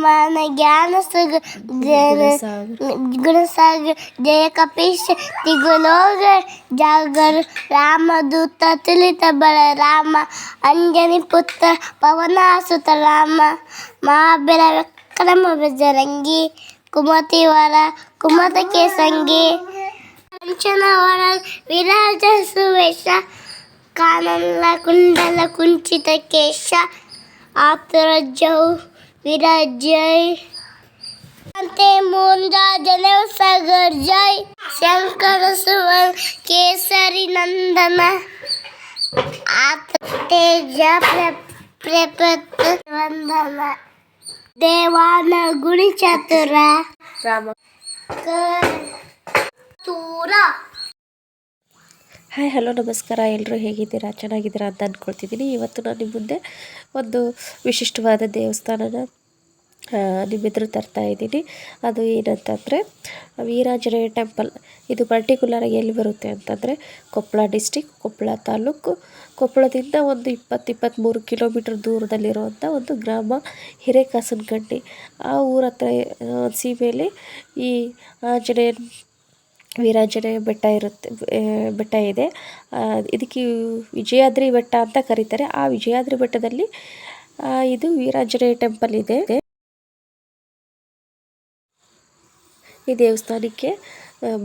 ಮಾನ ಜ್ಞಾನ ಸುಗ ಗುಣಸಾಗರ ಜಯ ಕಪೀಶ ತಿಗುಲೋಗ ಜಾಗರ ರಾಮದೂತ ತುಲಿತ ಬಲ ರಾಮ ಅಂಜನಿ ಪುತ್ರ ಪವನಾಸುತ ರಾಮ ಮಹಾಬೀರ ವಿಕ್ರಮ ಬಜರಂಗಿ ಕುಮತಿ ವರ ಕುಮತಕ್ಕೆ ಸಂಗಿ ಕಂಚನ ಒಳ ವಿರಾಜ ಸುವೇಶ ಕಾನಲ್ಲ ಕುಂಡಲ ಕುಂಚಿತ ಕೇಶ ಆಪ್ತರಜ್ಜೌ વિરાજય અંતે મુંજા જનવ સાગર જય શંકર સુવર કેસરી નંદન આત તેજ પ્રેપત વંદન દેવાન ગુણી ચતુરા રામ તુરા ಹಾಯ್, ಹಲೋ, ನಮಸ್ಕಾರ. ಎಲ್ಲರೂ ಹೇಗಿದ್ದೀರಾ? ಚೆನ್ನಾಗಿದ್ದೀರಾ ಅಂತ ಅಂದ್ಕೊಳ್ತಿದ್ದೀನಿ ಇವತ್ತು ನಾನು ನಿಮ್ಮ ಮುಂದೆ ಒಂದು ವಿಶಿಷ್ಟವಾದ ದೇವಸ್ಥಾನನ ನಿಮ್ಮ ಎದುರು ತರ್ತಾ ಇದ್ದೀನಿ. ಅದು ಏನಂತಂದರೆ, ವೀರಾಂಜನೇಯ ಟೆಂಪಲ್. ಇದು ಪರ್ಟಿಕ್ಯುಲರಾಗಿ ಎಲ್ಲಿ ಬರುತ್ತೆ ಅಂತಂದರೆ, ಕೊಪ್ಪಳ ಡಿಸ್ಟಿಕ್, ಕೊಪ್ಪಳ ತಾಲೂಕು. ಕೊಪ್ಪಳದಿಂದ ಒಂದು ಇಪ್ಪತ್ತು ಇಪ್ಪತ್ತ್ಮೂರು ಕಿಲೋಮೀಟ್ರ್ ದೂರದಲ್ಲಿರುವಂಥ ಒಂದು ಗ್ರಾಮ ಹಿರೇಕಾಸನಗಡ್ಡಿ ಆ ಊರ ಹತ್ರ ಸೀಮೆಯಲ್ಲಿ ಈ ಆಂಜನೇಯ ವೀರಾಂಜನೇಯ ಬೆಟ್ಟ ಇರುತ್ತೆ ಬೆಟ್ಟ ಇದೆ. ಇದಕ್ಕೆ ವಿಜಯಾದ್ರಿ ಬೆಟ್ಟ ಅಂತ ಕರೀತಾರೆ. ಆ ವಿಜಯಾದ್ರಿ ಬೆಟ್ಟದಲ್ಲಿ ಇದು ವೀರಾಂಜನೇಯ ಟೆಂಪಲ್ ಇದೆ. ಈ ದೇವಸ್ಥಾನಕ್ಕೆ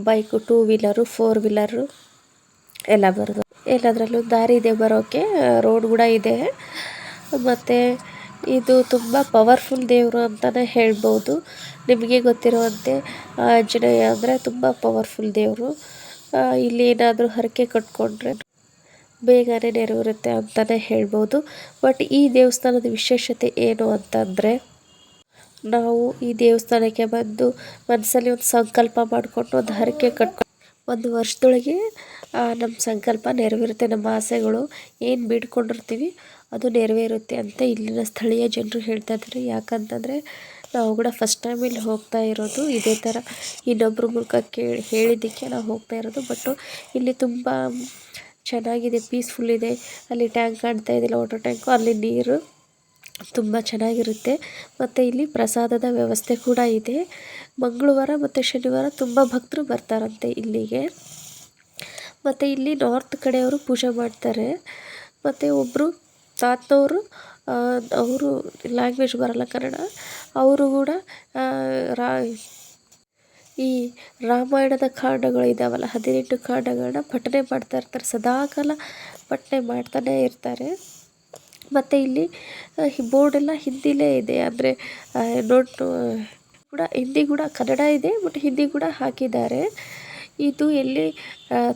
bike two wheeler four wheeler ಎಲ್ಲ ಬರೋದು. ಎಲ್ಲದರಲ್ಲೂ ದಾರಿ ಇದೆ ಬರೋಕ್ಕೆ ರೋಡ್ ಕೂಡ ಇದೆ. ಮತ್ತು ಇದು ತುಂಬ ಪವರ್ಫುಲ್ ದೇವರು ಅಂತಲೇ ಹೇಳ್ಬೋದು. ನಿಮಗೆ ಗೊತ್ತಿರುವಂತೆ ಆಂಜನೇಯ ಅಂದರೆ ತುಂಬ ಪವರ್ಫುಲ್ ದೇವರು. ಇಲ್ಲಿ ಏನಾದರೂ ಹರಕೆ ಕಟ್ಕೊಂಡ್ರೆ ಬೇಗನೆ ನೆರವಿರುತ್ತೆ ಅಂತಲೇ ಹೇಳ್ಬೋದು. ಬಟ್ ಈ ದೇವಸ್ಥಾನದ ವಿಶೇಷತೆ ಏನು ಅಂತಂದರೆ, ನಾವು ಈ ದೇವಸ್ಥಾನಕ್ಕೆ ಬಂದು ಮನಸ್ಸಲ್ಲಿ ಒಂದು ಸಂಕಲ್ಪ ಮಾಡಿಕೊಂಡು ಒಂದು ಹರಕೆ ಕಟ್ಕೊಂಡು ಒಂದು ವರ್ಷದೊಳಗೆ ನಮ್ಮ ಸಂಕಲ್ಪ ನೆರವಿರುತ್ತೆ, ನಮ್ಮ ಆಸೆಗಳು ಏನು ಬೇಡ್ಕೊಂಡಿರ್ತೀವಿ ಅದು ನೆರವೇರುತ್ತೆ ಅಂತ ಇಲ್ಲಿನ ಸ್ಥಳೀಯ ಜನರು ಹೇಳ್ತಾ ಇದ್ದಾರೆ. ಯಾಕಂತಂದರೆ ನಾವು ಕೂಡ ಫಸ್ಟ್ ಟೈಮ್ ಇಲ್ಲಿ ಹೋಗ್ತಾ ಇರೋದು ಇದೇ ಥರ ಇನ್ನೊಬ್ಬರ ಮೂಲಕ ಕೇಳಿ ಹೇಳಿದ್ದಕ್ಕೆ ನಾವು ಹೋಗ್ತಾ ಇರೋದು. ಬಟ್ಟು ಇಲ್ಲಿ ತುಂಬ ಚೆನ್ನಾಗಿದೆ ಪೀಸ್ಫುಲ್ ಇದೆ. ಅಲ್ಲಿ ಟ್ಯಾಂಕ್ ಕಾಣ್ತಾ ಇದೆಯಲ್ಲ ವಾಟರ್ ಟ್ಯಾಂಕು ಅಲ್ಲಿ ನೀರು ತುಂಬ ಚೆನ್ನಾಗಿರುತ್ತೆ. ಮತ್ತು ಇಲ್ಲಿ ಪ್ರಸಾದದ ವ್ಯವಸ್ಥೆ ಕೂಡ ಇದೆ. ಮಂಗಳವಾರ ಮತ್ತು ಶನಿವಾರ ತುಂಬ ಭಕ್ತರು ಬರ್ತಾರಂತೆ ಇಲ್ಲಿಗೆ. ಮತ್ತು ಇಲ್ಲಿ ನಾರ್ತ್ ಕಡೆಯವರು ಪೂಜೆ ಮಾಡ್ತಾರೆ. ಮತ್ತು ಒಬ್ಬರು ತಾತನವರು ಅವರು ಲ್ಯಾಂಗ್ವೇಜ್ ಬರಲ್ಲ ಕನ್ನಡ, ಅವರು ಕೂಡ ರಾ, ಈ ರಾಮಾಯಣದ ಕಾಂಡಗಳು ಇದ್ದಾವಲ್ಲ ಹದಿನೆಂಟು ಕಾಂಡಗಳನ್ನ ಪಠನೆ ಮಾಡ್ತಾ ಇರ್ತಾರೆ, ಸದಾಕಾಲ ಪಠನೆ ಮಾಡ್ತಾನೇ ಇರ್ತಾರೆ. ಮತ್ತು ಇಲ್ಲಿ ಬೋರ್ಡೆಲ್ಲ ಹಿಂದಿಲೇ ಇದೆ, ಅಂದರೆ ನೋಟ್ ಕೂಡ, ಹಿಂದಿ ಕೂಡ ಕನ್ನಡ ಇದೆ ಬಟ್ ಹಿಂದಿ ಕೂಡ ಹಾಕಿದ್ದಾರೆ. ಇದು ಎಲ್ಲಿ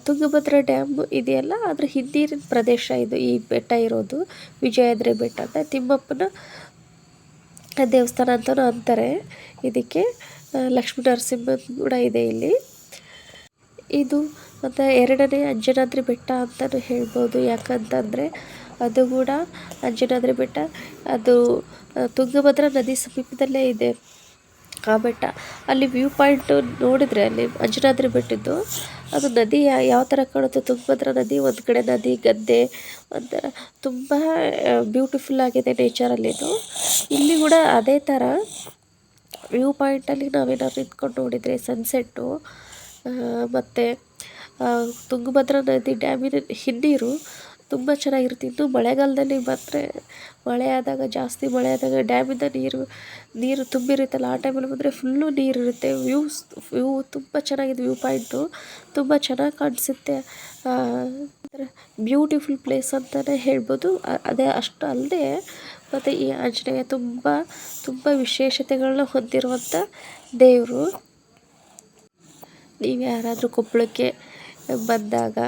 ತುಂಗಭದ್ರ ಡ್ಯಾಮ್ ಇದೆಯಲ್ಲ, ಅದ್ರ ಹಿಂದಿನ ಪ್ರದೇಶ ಇದು ಈ ಬೆಟ್ಟ ಇರೋದು ವಿಜಯಾದ್ರಿ ಬೆಟ್ಟ ಅಂತ. ತಿಮ್ಮಪ್ಪನ ದೇವಸ್ಥಾನ ಅಂತಲೂ ಅಂತಾರೆ. ಇದಕ್ಕೆ ಲಕ್ಷ್ಮೀ ನರಸಿಂಹ ಕೂಡ ಇದೆ ಇಲ್ಲಿ. ಇದು ಮತ್ತು ಎರಡನೇ ಅಂಜನಾದ್ರಿ ಬೆಟ್ಟ ಅಂತಲೂ ಹೇಳ್ಬೋದು. ಯಾಕಂತಂದರೆ, ಅದು ಕೂಡ ಅಂಜನಾದ್ರಿ ಬೆಟ್ಟ. ಅದು ತುಂಗಭದ್ರಾ ನದಿ ಸಮೀಪದಲ್ಲೇ ಇದೆ. ಆ ಬೆಟ್ಟ. ಅಲ್ಲಿ ವ್ಯೂ ಪಾಯಿಂಟು ನೋಡಿದರೆ ಅಲ್ಲಿ ಅಂಜನಾದ್ರಿ ಬೆಟ್ಟದ್ದು. ಅದು ನದಿ, ಯಾವ ಥರ ಕಾಣುತ್ತೆ ತುಂಗಭದ್ರಾ ನದಿ, ಒಂದು ಕಡೆ ನದಿ, ಗದ್ದೆ, ಒಂಥರ ತುಂಬ ಬ್ಯೂಟಿಫುಲ್ ಆಗಿದೆ ನೇಚರಲ್ಲಿದು ಇಲ್ಲಿ ಕೂಡ ಅದೇ ಥರ ವ್ಯೂ ಪಾಯಿಂಟಲ್ಲಿ ನಾವೇನಾದ್ರು ನಿಂತ್ಕೊಂಡು ನೋಡಿದರೆ ಸನ್ಸೆಟ್ಟು ಮತ್ತು ತುಂಗಭದ್ರಾ ನದಿ ಡ್ಯಾಮಿನ ಹಿನ್ನೀರು ತುಂಬ ಚೆನ್ನಾಗಿರ್ತಿತ್ತು. ಮಳೆಗಾಲದಲ್ಲಿ ಬಂದರೆ ಮಳೆ ಆದಾಗ, ಜಾಸ್ತಿ ಮಳೆ ಆದಾಗ ಡ್ಯಾಮಿಂದ ನೀರು ನೀರು ತುಂಬಿರುತ್ತಲ್ಲ, ಆ ಟೈಮಲ್ಲಿ ಬಂದರೆ ಫುಲ್ಲು ನೀರಿರುತ್ತೆ ವ್ಯೂಸ್ ವ್ಯೂ ತುಂಬ ಚೆನ್ನಾಗಿದೆ ವ್ಯೂ ಪಾಯಿಂಟು ತುಂಬ ಚೆನ್ನಾಗಿ ಕಾಣಿಸುತ್ತೆ. ಬ್ಯೂಟಿಫುಲ್ ಪ್ಲೇಸ್ ಅಂತಲೇ ಹೇಳ್ಬೋದು. ಅದೇ ಅಷ್ಟು ಅಲ್ಲದೆ ಮತ್ತು ಈ ಆಂಜನೇಯ ತುಂಬ ತುಂಬ ವಿಶೇಷತೆಗಳನ್ನ ಹೊಂದಿರುವಂಥ ದೇವರು. ನೀವು ಯಾರಾದರೂ ಕೊಪ್ಪಳಕ್ಕೆ ಬಂದಾಗ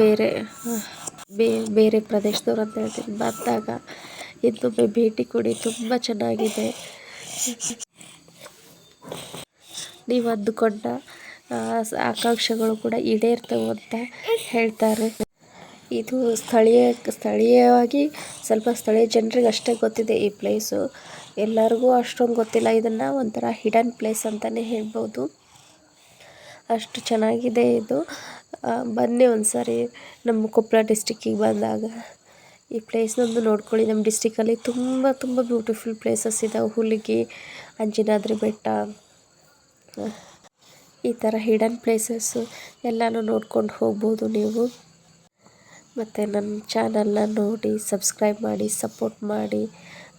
ಬೇರೆ ಬೇರೆ ಪ್ರದೇಶದವ್ರು ಅಂತ ಹೇಳ್ತೀನಿ. ಬಂದಾಗ ಇನ್ನೊಮ್ಮೆ ಭೇಟಿ ಕೊಡಿ. ತುಂಬ ಚೆನ್ನಾಗಿದೆ. ನೀವು ಅಂದುಕೊಂಡ ಆಕಾಂಕ್ಷೆಗಳು ಕೂಡ ಈಡೇರ್ತವೆ ಅಂತ ಹೇಳ್ತಾರೆ. ಇದು ಸ್ಥಳೀಯ, ಸ್ಥಳೀಯವಾಗಿ ಸ್ವಲ್ಪ ಸ್ಥಳೀಯ ಜನರಿಗೆ ಅಷ್ಟೇ ಗೊತ್ತಿದೆ ಈ ಪ್ಲೇಸು. ಎಲ್ಲರಿಗೂ ಅಷ್ಟೊಂದು ಗೊತ್ತಿಲ್ಲ. ಇದನ್ನು ಒಂಥರ ಹಿಡನ್ ಪ್ಲೇಸ್ ಅಂತಲೇ ಹೇಳ್ಬೋದು. ಅಷ್ಟು ಚೆನ್ನಾಗಿದೆ ಇದು. ಬನ್ನಿ ಒಂದು ಸಾರಿ ನಮ್ಮ ಕೊಪ್ಪಳ ಡಿಸ್ಟಿಕ್ಕಿಗೆ ಬಂದಾಗ. ಈ ಪ್ಲೇಸ್ನೊಂದು ನೋಡ್ಕೊಳ್ಳಿ. ನಮ್ಮ ಡಿಸ್ಟಿಕ್ಕಲ್ಲಿ ತುಂಬ ತುಂಬ ಬ್ಯೂಟಿಫುಲ್ ಪ್ಲೇಸಸ್ ಇದಾವೆ. ಹುಲಿಗಿ, ಅಂಜನಾದ್ರಿ ಬೆಟ್ಟ ಈ ಥರ ಹಿಡನ್ ಪ್ಲೇಸಸ್ಸು ಎಲ್ಲನೂ ನೋಡ್ಕೊಂಡು ಹೋಗ್ಬೋದು ನೀವು. ಮತ್ತು ನನ್ನ ಚಾನಲ್ನ ನೋಡಿ ಸಬ್ಸ್ಕ್ರೈಬ್ ಮಾಡಿ ಸಪೋರ್ಟ್ ಮಾಡಿ.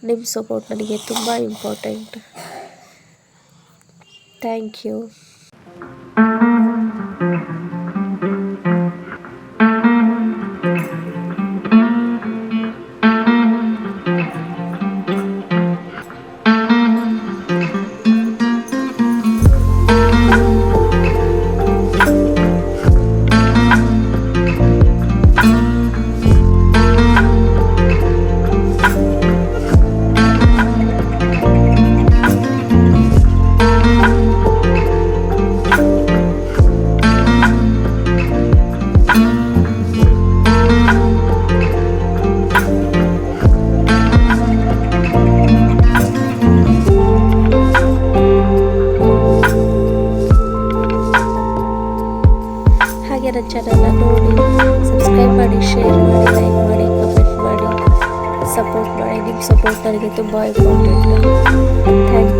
ನಿಮ್ಮ ಸಪೋರ್ಟ್ ನನಗೆ ತುಂಬ ಇಂಪಾರ್ಟೆಂಟ್ ಥ್ಯಾಂಕ್ ಯು ಹಾಗೆ ನನ್ನ ಚಾನಲ್ನ ನೋಡಿ ಸಬ್ಸ್ಕ್ರೈಬ್ ಮಾಡಿ ಶೇರ್ ಮಾಡಿ ಲೈಕ್ ಮಾಡಿ ಕಮೆಂಟ್ ಮಾಡಿ ಸಪೋರ್ಟ್ ಮಾಡಿ. ನಿಮ್ಮ ಸಪೋರ್ಟ್ ನನಗೆ ತುಂಬ ಇಂಪಾರ್ಟೆಂಟ್ ಥ್ಯಾಂಕ್